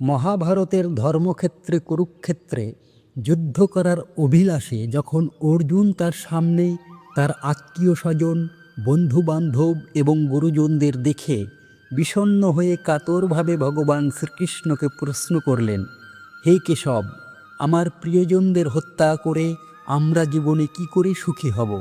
মহাভারতের ধর্মক্ষেত্রে, কুরুক্ষেত্রে যুদ্ধ করার অভিলাষে যখন অর্জুন তার সামনে তার আত্মীয় স্বজন, বন্ধুবান্ধব এবং গুরুজনদের দেখে বিষণ্ণ হয়ে কাতরভাবে ভগবান শ্রীকৃষ্ণকে প্রশ্ন করলেন, হে কেশব, আমার প্রিয়জনদের হত্যা করে আমরা জীবনে কি করে সুখী হব?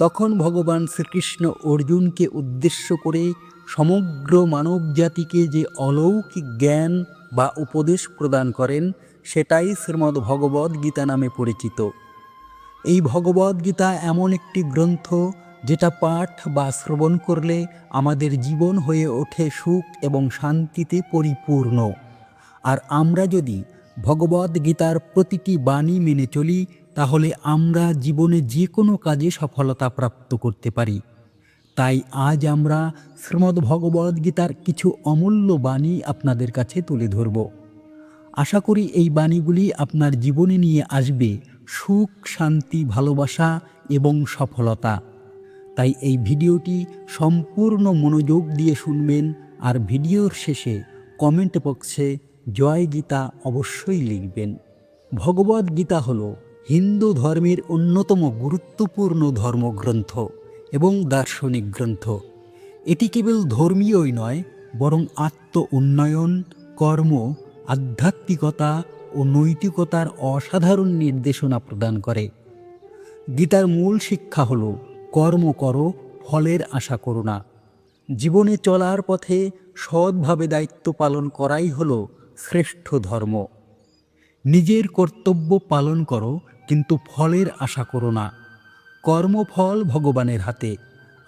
তখন ভগবান শ্রীকৃষ্ণ অর্জুনকে উদ্দেশ্য করে সমগ্র মানবজাতিকে যে অলৌকিক জ্ঞান বা উপদেশ প্রদান করেন, সেটাই শ্রীমদ্ ভগবদ্ গীতা নামে পরিচিত। এই ভগবদ্ গীতা এমন একটি গ্রন্থ যেটা পাঠ বা শ্রবণ করলে আমাদের জীবন হয়ে ওঠে সুখ এবং শান্তিতে পরিপূর্ণ। আর আমরা যদি ভগবদ্ গীতার প্রতিটি বাণী মেনে চলি তাহলে আমরা জীবনে যে কোনো কাজে সফলতা প্রাপ্ত করতে পারি। তাই আজ আমরা শ্রীমদ্ ভগবদ্ গীতার কিছু অমূল্য বাণী আপনাদের কাছে তুলে ধরব। আশা করি এই বাণীগুলি আপনার জীবনে নিয়ে আসবে সুখ, শান্তি, ভালোবাসা এবং সফলতা। তাই এই ভিডিওটি সম্পূর্ণ মনোযোগ দিয়ে শুনবেন আর ভিডিওর শেষে কমেন্ট বক্সে জয় গীতা অবশ্যই লিখবেন। ভগবদ গীতা হল হিন্দু ধর্মের অন্যতম গুরুত্বপূর্ণ ধর্মগ্রন্থ এবং দার্শনিক গ্রন্থ। এটি কেবল ধর্মীয়ই নয়, বরং আত্ম উন্নয়ন, কর্ম, আধ্যাত্মিকতা ও নৈতিকতার অসাধারণ নির্দেশনা প্রদান করে। গীতার মূল শিক্ষা হল, কর্ম করো, ফলের আশা করো না। জীবনে চলার পথে সৎভাবে দায়িত্ব পালন করাই হল শ্রেষ্ঠ ধর্ম। নিজের কর্তব্য পালন করো কিন্তু ফলের আশা করো না। কর্মফল ভগবানের হাতে।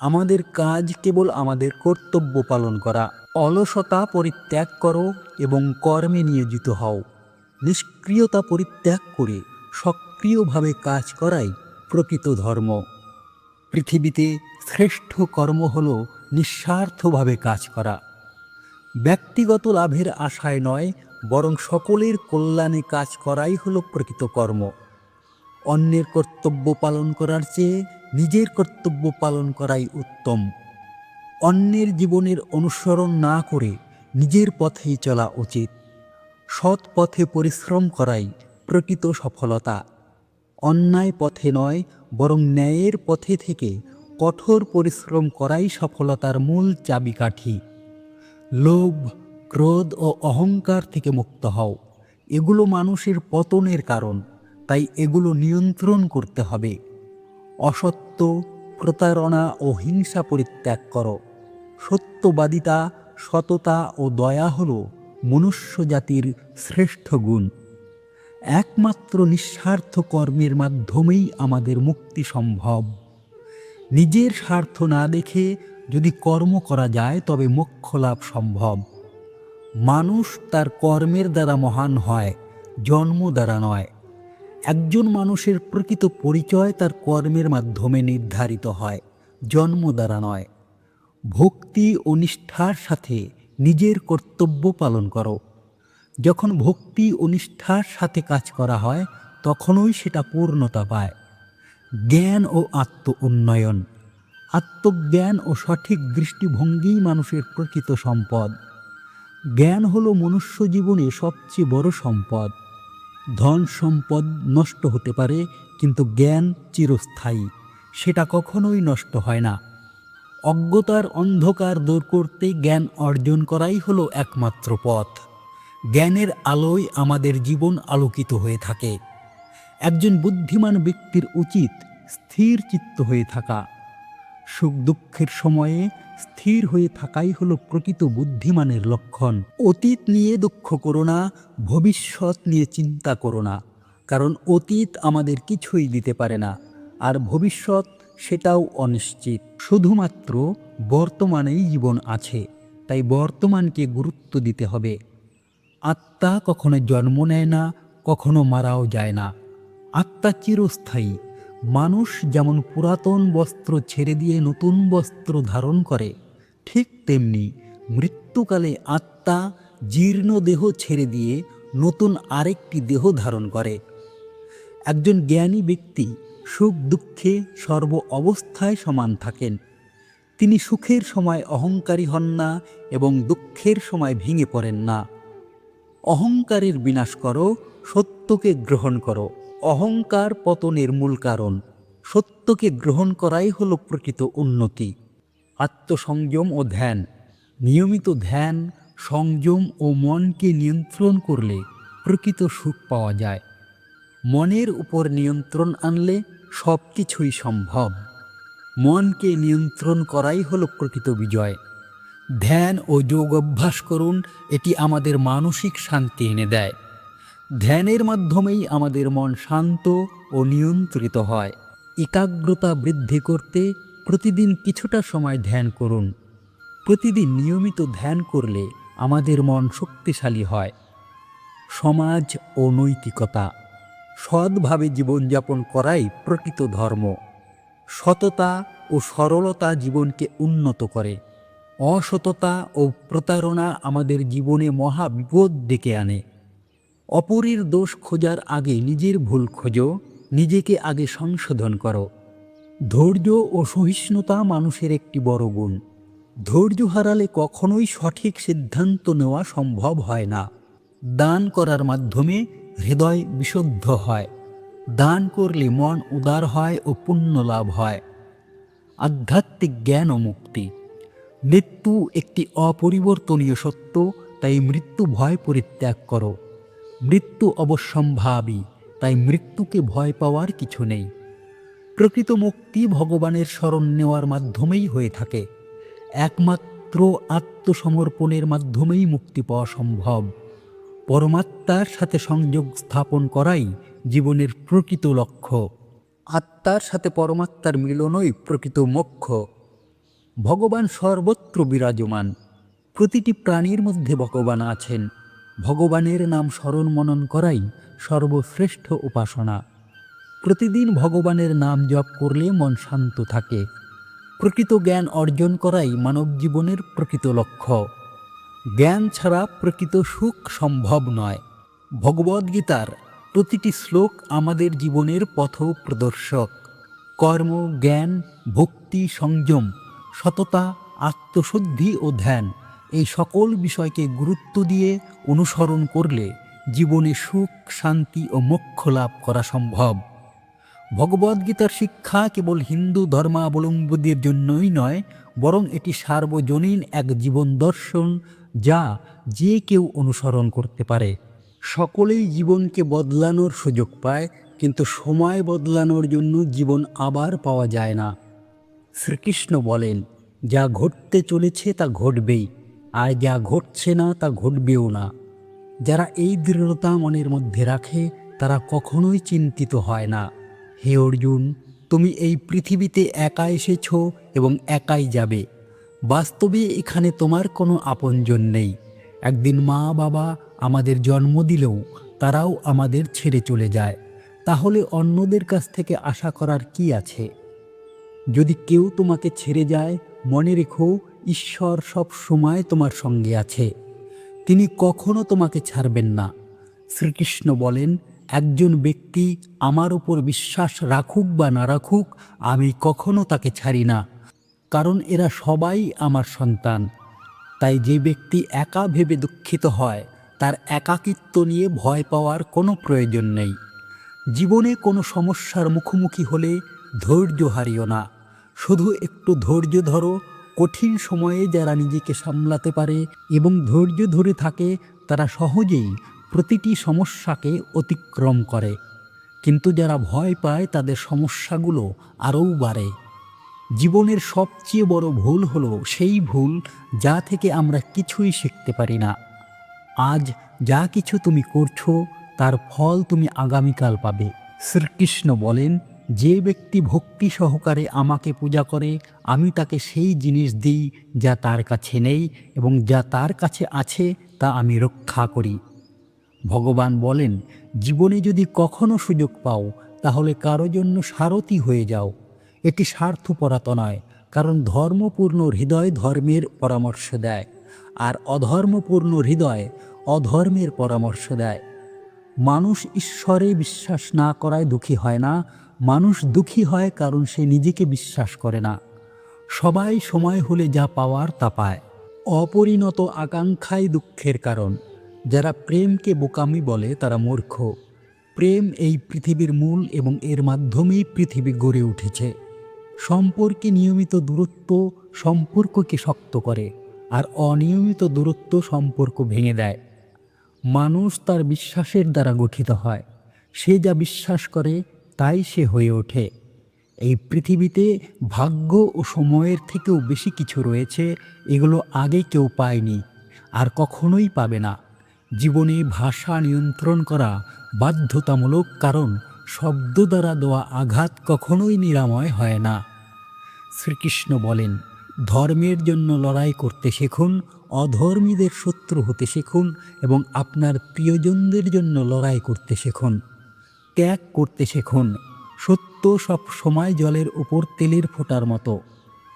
আমাদের কাজ কেবল আমাদের কর্তব্য পালন করা। অলসতা পরিত্যাগ করো এবং কর্মে নিয়োজিত হও। নিষ্ক্রিয়তা পরিত্যাগ করে সক্রিয়ভাবে কাজ করাই প্রকৃত ধর্ম। পৃথিবীতে শ্রেষ্ঠ কর্ম হল নিঃস্বার্থভাবে কাজ করা। ব্যক্তিগত লাভের আশায় নয়, বরং সকলের কল্যাণে কাজ করাই হলো প্রকৃত কর্ম। অন্যের কর্তব্য পালন করার চেয়ে নিজের কর্তব্য পালন করাই উত্তম। অন্যের জীবনের অনুসরণ না করে নিজের পথেই চলা উচিত। সৎ পথে পরিশ্রম করাই প্রকৃত সফলতা। অন্যায় পথে নয়, বরং ন্যায়ের পথে থেকে কঠোর পরিশ্রম করাই সফলতার মূল চাবিকাঠি। লোভ, ক্রোধ ও অহংকার থেকে মুক্ত হও। এগুলো মানুষের পতনের কারণ। তাই এগুলো নিয়ন্ত্রণ করতে হবে। অসত্য, প্রতারণা ও হিংসা পরিত্যাগ করো। সত্যবাদিতা, সততা ও দয়া হল মনুষ্য জাতির শ্রেষ্ঠ গুণ। একমাত্র নিঃস্বার্থ কর্মের মাধ্যমেই আমাদের মুক্তি সম্ভব। নিজের স্বার্থ না দেখে যদি কর্ম করা যায়, তবে মোক্ষ লাভ সম্ভব। মানুষ তার কর্মের দ্বারা মহান হয়, জন্ম দ্বারা নয়। একজন মানুষের প্রকৃত পরিচয় তার কর্মের মাধ্যমে নির্ধারিত হয়, জন্ম দ্বারা নয়। ভক্তি ও নিষ্ঠার সাথে নিজের কর্তব্য পালন করো। যখন ভক্তি ও নিষ্ঠার সাথে কাজ করা হয়, তখনই সেটা পূর্ণতা পায়। জ্ঞান ও আত্ম উন্নয়ন। আত্মজ্ঞান ও সঠিক দৃষ্টিভঙ্গিই মানুষের প্রকৃত সম্পদ। জ্ঞান হলো মনুষ্য জীবনে সবচেয়ে বড় সম্পদ। ধন সম্পদ নষ্ট হতে পারে, কিন্তু জ্ঞান চিরস্থায়ী। সেটা কখনোই নষ্ট হয় না। অজ্ঞতার অন্ধকার দূর করতে জ্ঞান অর্জন করাই হলো একমাত্র পথ। জ্ঞানের আলোয় আমাদের জীবন আলোকিত হয়ে থাকে। একজন বুদ্ধিমান ব্যক্তির উচিত স্থির চিত্ত হয়ে থাকা। সুখ দুঃখের সময়ে স্থির হয়ে থাকাই হলো প্রকৃত বুদ্ধিমানের লক্ষণ। অতীত নিয়ে দুঃখ করো না, ভবিষ্যৎ নিয়ে চিন্তা করো না, কারণ অতীত আমাদের কিছুই দিতে পারে না, আর ভবিষ্যৎ সেটাও অনিশ্চিত। শুধুমাত্র বর্তমানেই জীবন আছে, তাই বর্তমানকে গুরুত্ব দিতে হবে। আত্মা কখনো জন্ম নেয় না, কখনো মারাও যায় না। আত্মা চিরস্থায়ী মানুষ যেমন পুরাতন বস্ত্র ছেড়ে দিয়ে নতুন বস্ত্র ধারণ করে, ঠিক তেমনি মৃত্যুকালে আত্মা জীর্ণ দেহ ছেড়ে দিয়ে নতুন আরেকটি দেহ ধারণ করে। একজন জ্ঞানী ব্যক্তি সুখ দুঃখে সর্ব অবস্থায় সমান থাকেন। তিনি সুখের সময় অহংকারী হন না এবং দুঃখের সময় ভেঙে পড়েন না। অহংকারের বিনাশ করো, সত্যকে গ্রহণ করো। অহংকার পতনের মূল কারণ। সত্যকে গ্রহণ করাই হলো প্রকৃত উন্নতি। আত্মসংযম ও ধ্যান। নিয়মিত ধ্যান, সংযম ও মনকে নিয়ন্ত্রণ করলে প্রকৃত সুখ পাওয়া যায়। মনের উপর নিয়ন্ত্রণ আনলে সব কিছুই সম্ভব। মনকে নিয়ন্ত্রণ করাই হলো প্রকৃত বিজয়। ধ্যান ও যোগ অভ্যাস করুন, এটি আমাদের মানসিক শান্তি এনে দেয়। ধ্যানের মাধ্যমেই আমাদের মন শান্ত ও নিয়ন্ত্রিত হয়। একাগ্রতা বৃদ্ধি করতে প্রতিদিন কিছুটা সময় ধ্যান করুন। প্রতিদিন নিয়মিত ধ্যান করলে আমাদের মন শক্তিশালী হয়। সমাজ ও নৈতিকতা। সৎভাবে জীবনযাপন করাই প্রকৃত ধর্ম। সততা ও সরলতা জীবনকে উন্নত করে। অসততা ও প্রতারণা আমাদের জীবনে মহা বিপদ ডেকে আনে। অপরের দোষ খোঁজার আগে নিজের ভুল খোঁজো, নিজেকে আগে সংশোধন করো। ধৈর্য ও সহিষ্ণুতা মানুষের একটি বড় গুণ। ধৈর্য হারালে কখনোই সঠিক সিদ্ধান্ত নেওয়া সম্ভব হয় না। দান করার মাধ্যমে হৃদয় বিশুদ্ধ হয়। দান করলে মন উদার হয় ও পুণ্য লাভ হয়। আধ্যাত্মিক জ্ঞান ও মুক্তি। মৃত্যু একটি অপরিবর্তনীয় সত্য, তাই মৃত্যু ভয় পরিত্যাগ করো। মৃত্যু অবশ্যম্ভাবী, তাই মৃত্যুকে ভয় পাওয়ার কিছু নেই। প্রকৃত মুক্তি ভগবানের স্মরণ নেওয়ার মাধ্যমেই হয়ে থাকে। একমাত্র আত্মসমর্পণের মাধ্যমেই মুক্তি পাওয়া সম্ভব। পরমাত্মার সাথে সংযোগ স্থাপন করাই জীবনের প্রকৃত লক্ষ্য। আত্মার সাথে পরমাত্মার মিলনই প্রকৃত মোক্ষ। ভগবান সর্বত্র বিরাজমান। প্রতিটি প্রাণীর মধ্যে ভগবান আছেন। ভগবানের নাম স্মরণ মনন করাই সর্বশ্রেষ্ঠ উপাসনা। প্রতিদিন ভগবানের নাম জপ করলে মন শান্ত থাকে। প্রকৃত জ্ঞান অর্জন করাই মানব জীবনের প্রকৃত লক্ষ্য। জ্ঞান ছাড়া প্রকৃত সুখ সম্ভব নয়। ভগবদ্গীতার প্রতিটি শ্লোক আমাদের জীবনের পথ প্রদর্শক। কর্ম, জ্ঞান, ভক্তি, সংযম, সততা, আত্মশুদ্ধি ও ধ্যান এই সকল বিষয়কে গুরুত্ব দিয়ে অনুসরণ করলে জীবনে সুখ, শান্তি ও মোক্ষ লাভ করা সম্ভব। ভগবদ্গীতার শিক্ষা কেবল হিন্দু ধর্মাবলম্বীদের জন্যই নয়, বরং এটি সার্বজনীন এক জীবন দর্শন যা যে কেউ অনুসরণ করতে পারে। সকলেই জীবনকে বদলানোর সুযোগ পায়, কিন্তু সময় বদলানোর জন্য জীবন আবার পাওয়া যায় না। শ্রীকৃষ্ণ বলেন, যা ঘটতে চলেছে তা ঘটবেই। আর যা ঘটছে না তা ঘটবেও না। যারা এই দৃঢ়তা মনের মধ্যে রাখে, তারা কখনোই চিন্তিত হয় না। হে অর্জুন, তুমি এই পৃথিবীতে একা এসেছ এবং একাই যাবে। বাস্তবে এখানে তোমার কোনো আপনজন নেই। একদিন মা বাবা আমাদের জন্ম দিলেও তারাও আমাদের ছেড়ে চলে যায়। তাহলে অন্যদের কাছ থেকে আশা করার কি আছে? যদি কেউ তোমাকে ছেড়ে যায়, মনে রেখো ঈশ্বর সব সময় তোমার সঙ্গে আছে। তিনি কখনো তোমাকে ছাড়বেন না। শ্রীকৃষ্ণ বলেন, একজন ব্যক্তি আমার উপর বিশ্বাস রাখুক বা না রাখুক, আমি কখনো তাকে ছাড়ি না, কারণ এরা সবাই আমার সন্তান। তাই যে ব্যক্তি একা ভেবে দুঃখিত হয়, তার একাকিত্ব নিয়ে ভয় পাওয়ার কোনো প্রয়োজন নেই। জীবনে কোনো সমস্যার মুখোমুখি হলে ধৈর্য হারিও না। শুধু একটু ধৈর্য ধরো কঠিন সময়ে যারা নিজেকে সামলাতে পারে এবং ধৈর্য ধরে থাকে, তারা সহজেই প্রতিটি সমস্যাকে অতিক্রম করে। কিন্তু যারা ভয় পায়, তাদের সমস্যাগুলো আরও বাড়ে। জীবনের সবচেয়ে বড় ভুল হলো সেই ভুল যা থেকে আমরা কিছুই শিখতে পারি না। আজ যা কিছু তুমি করছ, তার ফল তুমি আগামীকাল পাবে। শ্রীকৃষ্ণ বলেন যে ব্যক্তি ভক্তি সহকারে আমাকে পূজা করে, আমি তাকে সেই জিনিস দিই যা তার কাছে নেই এবং যা তার কাছে আছে তা আমি রক্ষা করি। ভগবান বলেন, জীবনে যদি কখনো সুযোগ পাও, তাহলে কারও জন্য সারথি হয়ে যাও। এটি স্বার্থপরাত নয়, কারণ ধর্মপূর্ণ হৃদয় ধর্মের পরামর্শ দেয়, আর অধর্মপূর্ণ হৃদয় অধর্মের পরামর্শ দেয়। মানুষ ঈশ্বরে বিশ্বাস না করায় দুঃখী হয় না মানুষ দুঃখী হয় কারণ সে নিজেকে বিশ্বাস করে না। সবাই সময় হলে যা পাওয়ার তা পায়। অপরিণত আকাঙ্ক্ষাই দুঃখের কারণ। যারা প্রেমকে বোকামি বলে তারা মূর্খ। প্রেম এই পৃথিবীর মূল এবং এর মাধ্যমেই পৃথিবী গড়ে উঠেছে। সম্পর্কে নিয়মিত দূরত্ব সম্পর্ককে শক্ত করে আর অনিয়মিত দূরত্ব সম্পর্ক ভেঙে দেয়। মানুষ তার বিশ্বাসের দ্বারা গঠিত হয়। সে যা বিশ্বাস করে তাই সে হয়ে ওঠে। এই পৃথিবীতে ভাগ্য ও সময়ের থেকেও বেশি কিছু রয়েছে, এগুলো আগে কেউ পায়নি, আর কখনোই পাবে না। জীবনে ভাষা নিয়ন্ত্রণ করা বাধ্যতামূলক কারণ, শব্দ দ্বারা দেওয়া আঘাত কখনোই নিরাময় হয় না। শ্রীকৃষ্ণ বলেন, ধর্মের জন্য লড়াই করতে শিখুন, অধর্মীদের শত্রু হতে শিখুন এবং আপনার প্রিয়জনদের জন্য লড়াই করতে শিখুন। ত্যাগ করতে শেখুন। সত্য সব সময় জলের উপর তেলের ফোঁটার মতো।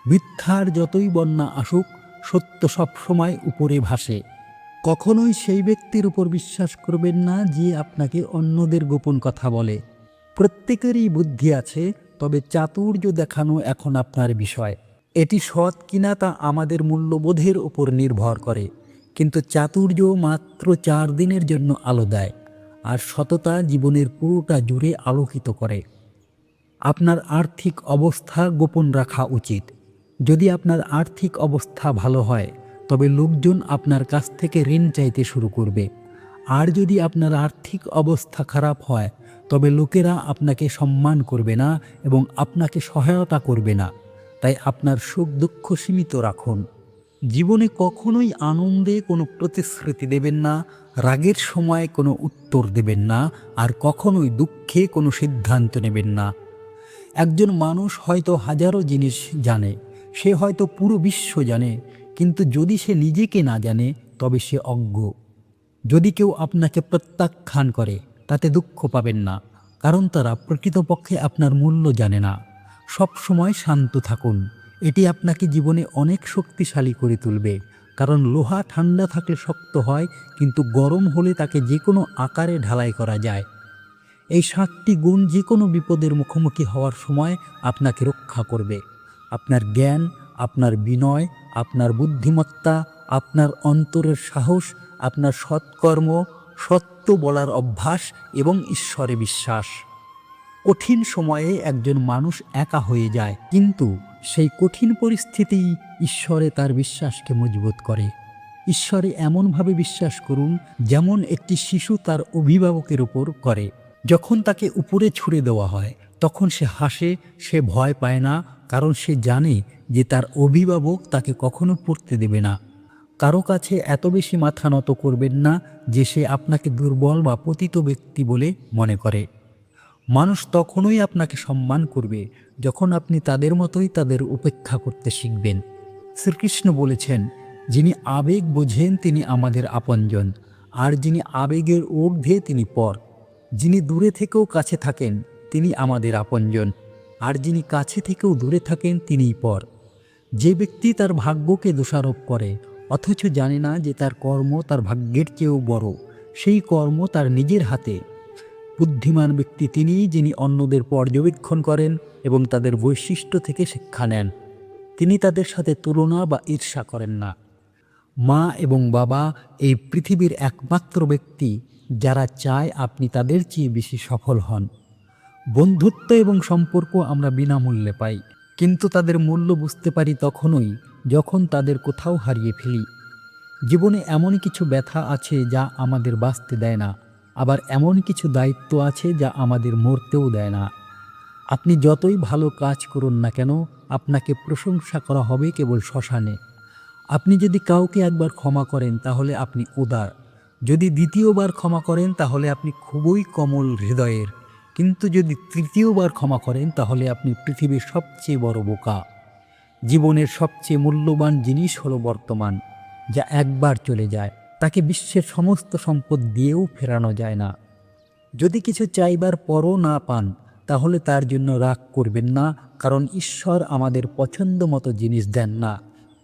মিথ্যার যতই বন্যা আসুক, সত্য সব সময় উপরে ভাসে। কখনোই সেই ব্যক্তির উপর বিশ্বাস করবেন না যে আপনাকে অন্যদের গোপন কথা বলে। প্রত্যেকেরই বুদ্ধি আছে, তবে চাতুর্য দেখানো এখন আপনার বিষয়। এটি সৎ কিনা তা আমাদের মূল্যবোধের উপর নির্ভর করে, কিন্তু চাতুর্য মাত্র চার দিনের জন্য আলো দেয়। আর সততা জীবনের পুরোটা জুড়ে আলোকিত করে। আপনার আর্থিক অবস্থা গোপন রাখা উচিত। যদি আপনার আর্থিক অবস্থা ভালো হয়, তবে লোকজন আপনার কাছ থেকে ঋণ চাইতে শুরু করবে। আর যদি আপনার আর্থিক অবস্থা খারাপ হয়, তবে লোকেরা আপনাকে সম্মান করবে না এবং আপনাকে সহায়তা করবে না। তাই আপনার সুখ দুঃখ সীমিত রাখুন। জীবনে কখনোই আনন্দে কোনো প্রতিশ্রুতি দেবেন না, রাগের সময় কোনো উত্তর দেবেন না, আর কখনোই দুঃখে কোনো সিদ্ধান্ত নেবেন না। একজন মানুষ হয়তো হাজারো জিনিস জানে, সে হয়তো পুরো বিশ্ব জানে, কিন্তু যদি সে নিজেকে না জানে, তবে সে অজ্ঞ। যদি কেউ আপনাকে প্রত্যাখ্যান করে, তাতে দুঃখ পাবেন না, কারণ তারা প্রকৃতপক্ষে আপনার মূল্য জানে না। সব সময় শান্ত থাকুন। এটি আপনাকে জীবনে অনেক শক্তিশালী করে তুলবে। কারণ লোহা ঠান্ডা থাকলে শক্ত হয়, কিন্তু গরম হলে তাকে যে কোনো আকারে ঢালাই করা যায়। এই সাতটি গুণ যে কোনো বিপদের মুখোমুখি হওয়ার সময় আপনাকে রক্ষা করবে। আপনার জ্ঞান, আপনার বিনয়, আপনার বুদ্ধিমত্তা, আপনার অন্তরের সাহস, আপনার সৎকর্ম, সত্য বলার অভ্যাস এবং ঈশ্বরে বিশ্বাস। কঠিন সময়ে একজন মানুষ একা হয়ে যায়, কিন্তু সেই কঠিন পরিস্থিতিই ঈশ্বরে তার বিশ্বাসকে মজবুত করে। ঈশ্বরে এমনভাবে বিশ্বাস করুন, যেমন একটি শিশু তার অভিভাবকের উপর করে। যখন তাকে উপরে ছুড়ে দেওয়া হয়, তখন সে হাসে, সে ভয় পায় না, কারণ সে জানে যে তার অভিভাবক তাকে কখনো পড়তে দেবে না। কারও কাছে এত বেশি মাথা নত করবেন না যে সে আপনাকে দুর্বল বা পতিত ব্যক্তি বলে মনে করে। মানুষ তখনই আপনাকে সম্মান করবে যখন আপনি তাদের মতোই তাদের উপেক্ষা করতে শিখবেন। শ্রীকৃষ্ণ বলেছেন, যিনি আবেগ বোঝেন, তিনি আমাদের আপনজন, আর যিনি আবেগের ঊর্ধ্বে, তিনি পর। যিনি দূরে থেকেও কাছে থাকেন, তিনি আমাদের আপনজন, আর যিনি কাছে থেকেও দূরে থাকেন, তিনিই পর। যে ব্যক্তি তার ভাগ্যকে দোষারোপ করে, অথচ জানে না যে তার কর্ম তার ভাগ্যের চেয়েও বড়, সেই কর্ম তার নিজের হাতে। বুদ্ধিমান ব্যক্তি তিনিই যিনি অন্যদের পর্যবেক্ষণ করেন এবং তাদের বৈশিষ্ট্য থেকে শিক্ষা নেন। তিনি তাদের সাথে তুলনা বা ঈর্ষা করেন না। মা এবং বাবা এই পৃথিবীর একমাত্র ব্যক্তি যারা চায় আপনি তাদের চেয়ে বেশি সফল হন। বন্ধুত্ব এবং সম্পর্ক আমরা বিনামূল্যে পাই, কিন্তু তাদের মূল্য বুঝতে পারি তখনই যখন তাদের কোথাও হারিয়ে ফেলি। জীবনে এমন কিছু ব্যথা আছে যা আমাদের বাঁচতে দেয় না, আবার এমন কিছু দায়িত্ব আছে যা আমাদের মরতেও দেয় না। আপনি যতই ভালো কাজ করুন না কেন, আপনাকে প্রশংসা করা হবে কেবল শ্মশানে। আপনি যদি কাউকে একবার ক্ষমা করেন, তাহলে আপনি উদার। যদি দ্বিতীয়বার ক্ষমা করেন, তাহলে আপনি খুবই কমল হৃদয়ের। কিন্তু যদি তৃতীয়বার ক্ষমা করেন, তাহলে আপনি পৃথিবীর সবচেয়ে বড় বোকা। জীবনের সবচেয়ে মূল্যবান জিনিস হলো বর্তমান, যা একবার চলে যায়। তাকে বিশ্বের সমস্ত সম্পদ দিয়েও ফেরানো যায় না। যদি কিছু চাইবার পরও না পান তাহলে তার জন্য রাগ করবেন না, কারণ ঈশ্বর আমাদের পছন্দ মতো জিনিস দেন না।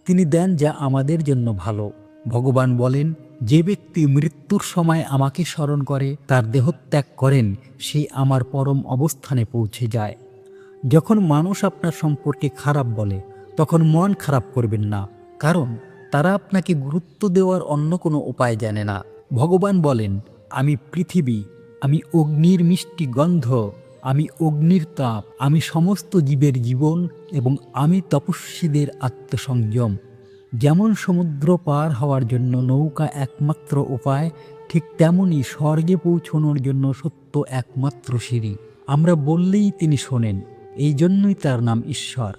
তিনি দেন যা আমাদের জন্য ভালো। ভগবান বলেন, যে ব্যক্তি মৃত্যুর সময় আমাকে স্মরণ করে, তার দেহত্যাগ করেন, সে আমার পরম অবস্থানে পৌঁছে যায়। যখন মানুষ আপনার সম্পর্কে খারাপ বলে, তখন মন খারাপ করবেন না, কারণ তারা আপনাকে গুরুত্ব দেওয়ার অন্য কোনো উপায় জানে না। ভগবান বলেন, আমি পৃথিবী, আমি অগ্নির মিষ্টি গন্ধ আমি অগ্নির তাপ, আমি সমস্ত জীবের জীবন এবং আমি তপস্বীদের আত্মসংযম। যেমন সমুদ্র পার হওয়ার জন্য নৌকা একমাত্র উপায়, ঠিক তেমনি স্বর্গে পৌঁছনোর জন্য সত্য একমাত্র সিঁড়ি। আমরা বললেই তিনি শোনেন, এই জন্যই তার নাম ঈশ্বর।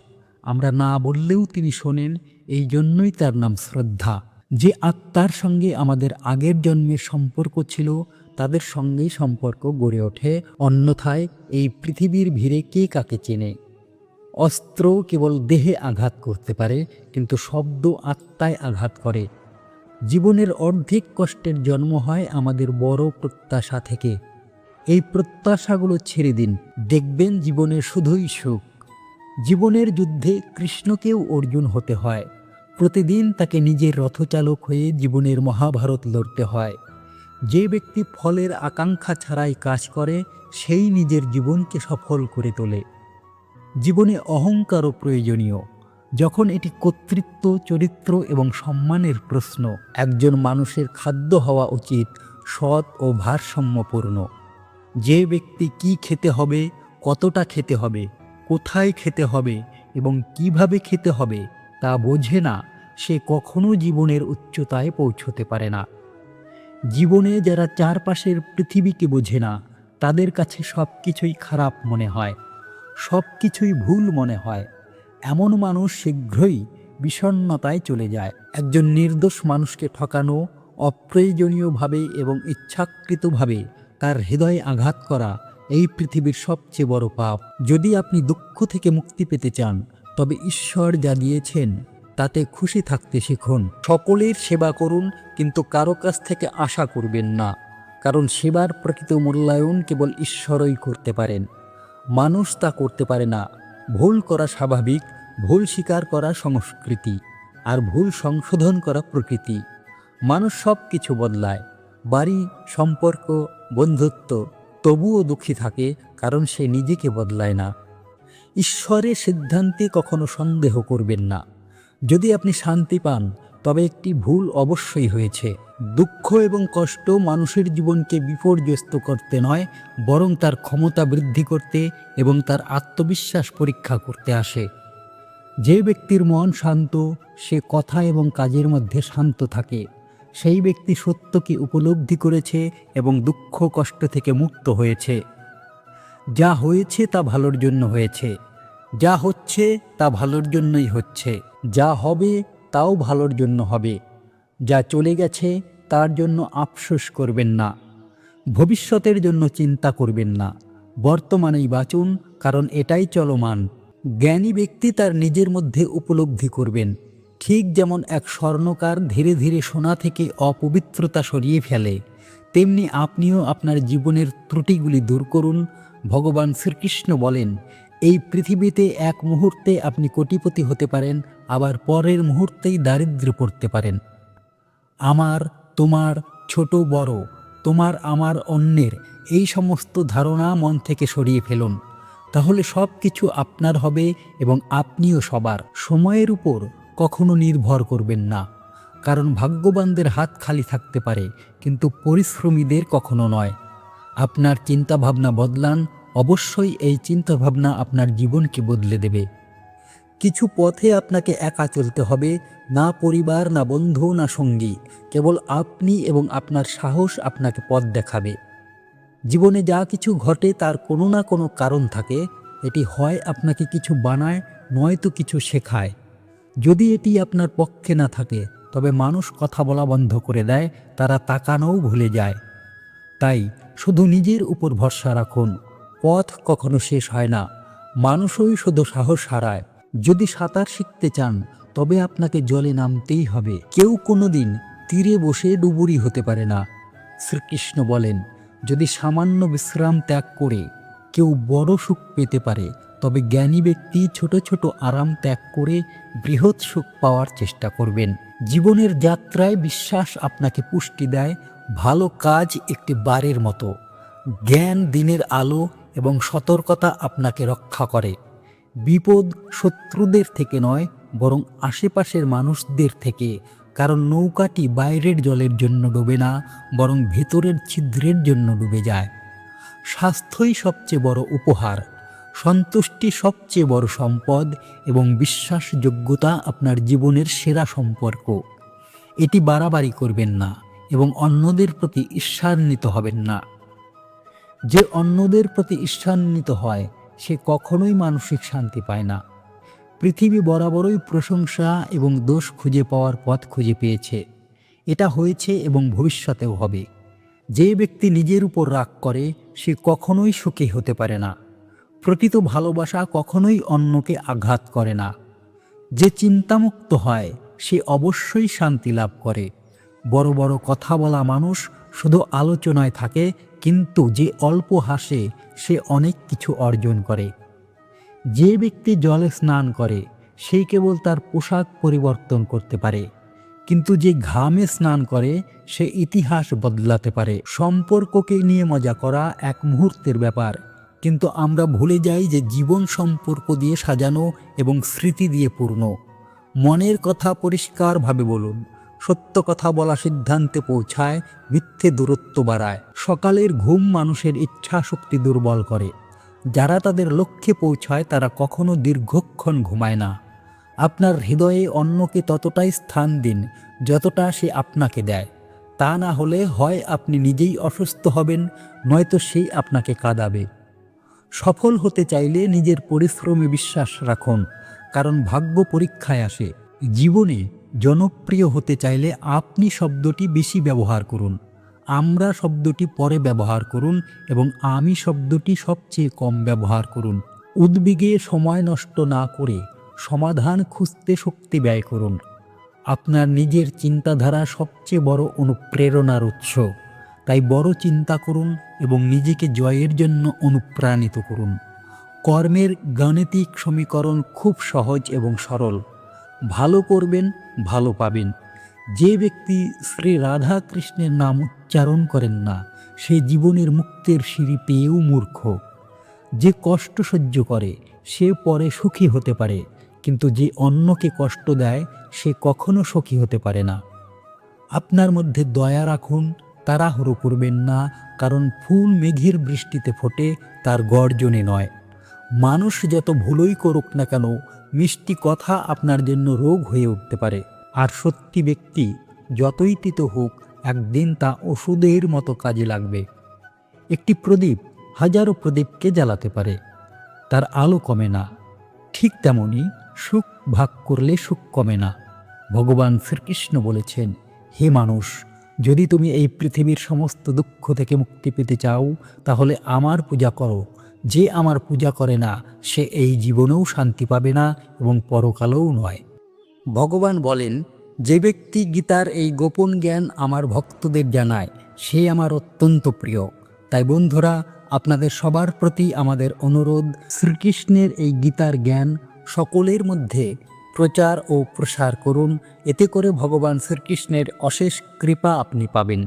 আমরা না বললেও তিনি শোনেন, এই জন্যই তার নাম শ্রদ্ধা। যে আত্মার সঙ্গে আমাদের আগের জন্মের সম্পর্ক ছিল তাদের সঙ্গেই সম্পর্ক গড়ে ওঠে। অন্যথায় এই পৃথিবীর ভিড়ে কে কাকে চেনে? অস্ত্র কেবল দেহে আঘাত করতে পারে, কিন্তু শব্দ আত্মায় আঘাত করে। জীবনের অর্ধেক কষ্টের জন্ম হয় আমাদের বড় প্রত্যাশা থেকে। এই প্রত্যাশাগুলো ছেড়ে দিন। দেখবেন জীবনে শুধুই সুখ। জীবনের যুদ্ধে কৃষ্ণকেও অর্জুন হতে হয়। প্রতিদিন তাকে নিজের রথচালক হয়ে জীবনের মহাভারত লড়তে হয়। যে ব্যক্তি ফলের আকাঙ্ক্ষা ছাড়াই কাজ করে, সেই নিজের জীবনকে সফল করে তোলে। জীবনে অহংকারও প্রয়োজনীয়। যখন এটি কর্তৃত্ব, চরিত্র এবং সম্মানের প্রশ্ন, একজন মানুষের খাদ্য হওয়া উচিত, সৎ ও ভারসাম্যপূর্ণ। যে ব্যক্তি কি খেতে হবে, কতটা খেতে হবে, কোথায় খেতে হবে এবং কীভাবে খেতে হবে, তা বোঝে না, সে কখনো জীবনের উচ্চতায় পৌঁছতে পারে না। জীবনে যারা চারপাশের পৃথিবীকে বোঝে না, তাদের কাছে সব কিছুই খারাপ মনে হয় সব কিছুই ভুল মনে হয়। এমন মানুষ শীঘ্রই বিষণ্ণতায় চলে যায়। একজন নির্দোষ মানুষকে ঠকানো, অপ্রয়োজনীয়ভাবে এবং ইচ্ছাকৃতভাবে তার হৃদয়ে আঘাত করা, এই পৃথিবীর সবচেয়ে বড় পাপ। যদি আপনি দুঃখ থেকে মুক্তি পেতে চান, তবে ঈশ্বর যা দিয়েছেন তাতে খুশি থাকতে শিখুন। সকলের সেবা করুন, কিন্তু কারও কাছ থেকে আশা করবেন না। কারণ সেবার প্রকৃত মূল্যায়ন কেবল ঈশ্বরই করতে পারেন। মানুষ তা করতে পারে না। ভুল করা স্বাভাবিক, ভুল স্বীকার করা সংস্কৃতি, আর ভুল সংশোধন করা প্রকৃতি। মানুষ সব কিছু বদলায়। বাড়ি, সম্পর্ক, বন্ধুত্ব, তবুও দুঃখী থাকে, কারণ সে নিজেকে বদলায় না। ঈশ্বরের সিদ্ধান্তে কখনো সন্দেহ করবেন না। যদি আপনি শান্তি পান, তবে একটি ভুল অবশ্যই হয়েছে। দুঃখ এবং কষ্ট মানুষের জীবনকে বিপর্যস্ত করতে নয়, বরং তার ক্ষমতা বৃদ্ধি করতে এবং তার আত্মবিশ্বাস পরীক্ষা করতে আসে। যে ব্যক্তির মন শান্ত, সে কথা এবং কাজের মধ্যে শান্ত থাকে। সেই ব্যক্তি সত্যকে উপলব্ধি করেছে এবং দুঃখ, কষ্ট থেকে মুক্ত হয়েছে। যা হয়েছে তা ভালোর জন্য হয়েছে। যা হচ্ছে তা ভালোর জন্যই হচ্ছে, যা হবে তাও ভালোর জন্য হবে। যা চলে গেছে তার জন্য আফসোস করবেন না, ভবিষ্যতের জন্য চিন্তা করবেন না। বর্তমানেই বাঁচুন, কারণ এটাই চলমান। জ্ঞানী ব্যক্তি তার নিজের মধ্যে উপলব্ধি করবেন, ঠিক যেমন এক স্বর্ণকার ধীরে ধীরে সোনা থেকে অপবিত্রতা সরিয়ে ফেলে, তেমনি আপনিও আপনার জীবনের ত্রুটিগুলি দূর করুন। ভগবান শ্রীকৃষ্ণ বলেন এই পৃথিবীতে এক মুহূর্তে আপনি কোটিপতি হতে পারেন, আবার পরের মুহূর্তেই দারিদ্র্য পড়তে পারেন। আমার, তোমার, ছোট, বড়, তোমার, আমার, অন্যের, এই সমস্ত ধারণা মন থেকে সরিয়ে ফেলুন। তাহলে সব কিছু আপনার হবে এবং আপনিও সবার। সময়ের উপর কখনো নির্ভর করবেন না। কারণ ভাগ্যবানদের হাত খালি থাকতে পারে, কিন্তু পরিশ্রমীদের কখনো নয়। আপনার চিন্তাভাবনা বদলান অবশ্যই এই চিন্তাভাবনা আপনার জীবনকে বদলে দেবে। কিছু পথে আপনাকে একা চলতে হবে, না পরিবার, না বন্ধু, না সঙ্গী। কেবল আপনি এবং আপনার সাহস আপনাকে পথ দেখাবে। জীবনে যা কিছু ঘটে তার কোনো না কোনো কারণ থাকে। এটি হয় আপনাকে কিছু বানায়, নয়তো কিছু শেখায়। যদি এটি আপনার পক্ষে না থাকে, তবে মানুষ কথা বলা বন্ধ করে দেয়, তারা তাকানোও ভুলে যায়। তাই শুধু নিজের উপর ভরসা রাখুন। পথ কখনো শেষ হয় না। মানুষই শুধু সাহস হারায়। যদি সাঁতার শিখতে চান, তবে আপনাকে জলে নামতেই হবে। কেউ কোনোদিন তীরে বসে ডুবুরি হতে পারে না। শ্রীকৃষ্ণ বলেন, যদি সামান্য বিশ্রাম ত্যাগ করে কেউ বড় সুখ পেতে পারে, তবে জ্ঞানী ব্যক্তি ছোট ছোট আরাম ত্যাগ করে বৃহৎ সুখ পাওয়ার চেষ্টা করবেন। জীবনের যাত্রায় বিশ্বাস আপনাকে পুষ্টি দেয়। ভালো কাজ একটি বারের মতো। জ্ঞান দিনের আলো এবং সতর্কতা আপনাকে রক্ষা করে। বিপদ শত্রুদের থেকে নয়, বরং আশেপাশের মানুষদের থেকে। কারণ নৌকাটি বাইরের জলের জন্য ডুবে না, বরং ভেতরের ছিদ্রের জন্য ডুবে যায়। স্বাস্থ্যই সবচেয়ে বড় উপহার। সন্তুষ্টি সবচেয়ে বড় সম্পদ এবং বিশ্বাসযোগ্যতা আপনার জীবনের সেরা সম্পর্ক। এটি বাড়াবাড়ি করবেন না এবং অন্যদের প্রতি ঈর্ষান্বিত হবেন না। যে অন্যদের প্রতি ঈর্ষান্বিত হয়, সে কখনোই মানসিক শান্তি পায় না। পৃথিবী বরাবরই প্রশংসা এবং দোষ খুঁজে পাওয়ার পথ খুঁজে পেয়েছে। এটা হয়েছে এবং ভবিষ্যতেও হবে। যে ব্যক্তি নিজের উপর রাগ করে, সে কখনোই সুখী হতে পারে না। প্রকৃত ভালোবাসা কখনোই অন্যকে আঘাত করে না। যে চিন্তামুক্ত হয়, সে অবশ্যই শান্তি লাভ করে। বড় বড় কথা বলা মানুষ শুধু আলোচনায় থাকে, কিন্তু যে অল্প হাসে, সে অনেক কিছু অর্জন করে। যে ব্যক্তি জলে স্নান করে সেই কেবল তার পোশাক পরিবর্তন করতে পারে। কিন্তু যে ঘামে স্নান করে, সে ইতিহাস বদলাতে পারে। সম্পর্ককে নিয়ে মজা করা এক মুহূর্তের ব্যাপার। কিন্তু আমরা ভুলে যাই যে জীবন সম্পর্ক দিয়ে সাজানো এবং স্মৃতি দিয়ে পূর্ণ। মনের কথা পরিষ্কারভাবে বলুন। সত্য কথা বলা সিদ্ধান্তে পৌঁছায়, মিথ্যে দূরত্ব বাড়ায়। সকালের ঘুম মানুষের ইচ্ছা শক্তি দুর্বল করে। যারা তাদের লক্ষ্যে পৌঁছায়, তারা কখনো দীর্ঘক্ষণ ঘুমায় না। আপনার হৃদয়ে অন্যকে ততটাই স্থান দিন, যতটা সে আপনাকে দেয়। তা না হলে হয় আপনি নিজেই অসুস্থ হবেন, নয়তো সেই আপনাকে কাঁদাবে। সফল হতে চাইলে নিজের পরিশ্রমে বিশ্বাস রাখুন, কারণ ভাগ্য পরীক্ষায় আসে। জীবনে জনপ্রিয় হতে চাইলে আপনি শব্দটি বেশি ব্যবহার করুন। আমরা শব্দটি পরে ব্যবহার করুন এবং আমি শব্দটি সবচেয়ে কম ব্যবহার করুন। উদ্বেগে সময় নষ্ট না করে সমাধান খুঁজতে শক্তি ব্যয় করুন। আপনার নিজের চিন্তাধারা সবচেয়ে বড় অনুপ্রেরণার উৎস। তাই বড় চিন্তা করুন এবং নিজেকে জয়ের জন্য অনুপ্রাণিত করুন। কর্মের গাণিতিক সমীকরণ খুব সহজ এবং সরল। ভালো করবেন ভালো পাবেন। যে ব্যক্তি শ্রী রাধা কৃষ্ণের নাম উচ্চারণ করেন না, সে জীবনের মুক্তের সিঁড়ি পেয়েও মূর্খ। যে কষ্ট সহ্য করে, সে পরে সুখী হতে পারে, কিন্তু যে অন্যকে কষ্ট দেয়, সে কখনো সুখী হতে পারে না। আপনার মধ্যে দয়া রাখুন, তাড়াহুড়ো করবেন না, কারণ ফুল মেঘের বৃষ্টিতে ফোটে, তার গর্জনে নয়। মানুষ যত ভুলই করুক না কেন, মিষ্টি কথা আপনার জন্য রোগ হয়ে উঠতে পারে। আর সত্যি ব্যক্তি যতই তিত হোক, একদিন তা ওষুধের মতো কাজে লাগবে। একটি প্রদীপ হাজারো প্রদীপকে জ্বালাতে পারে, তার আলো কমে না। ঠিক তেমনি সুখ ভাগ করলে সুখ কমে না। ভগবান শ্রীকৃষ্ণ বলেছেন, হে মানুষ, যদি তুমি এই পৃথিবীর সমস্ত দুঃখ থেকে মুক্তি পেতে চাও, তাহলে আমার পূজা করো। যে আমার পূজা করে না, সে এই জীবনেও শান্তি পাবে না এবং পরকালেও নয়। ভগবান বলেন, যে ব্যক্তি গীতার এই গোপন জ্ঞান আমার ভক্তদের জানায়, সে আমার অত্যন্ত প্রিয়। তাই বন্ধুরা, আপনাদের সবার প্রতি আমাদের অনুরোধ, শ্রীকৃষ্ণের এই গীতার জ্ঞান সকলের মধ্যে প্রচার ও প্রসার করুন। এতে করে ভগবান শ্রীকৃষ্ণের অশেষ কৃপা আপনি পাবেন।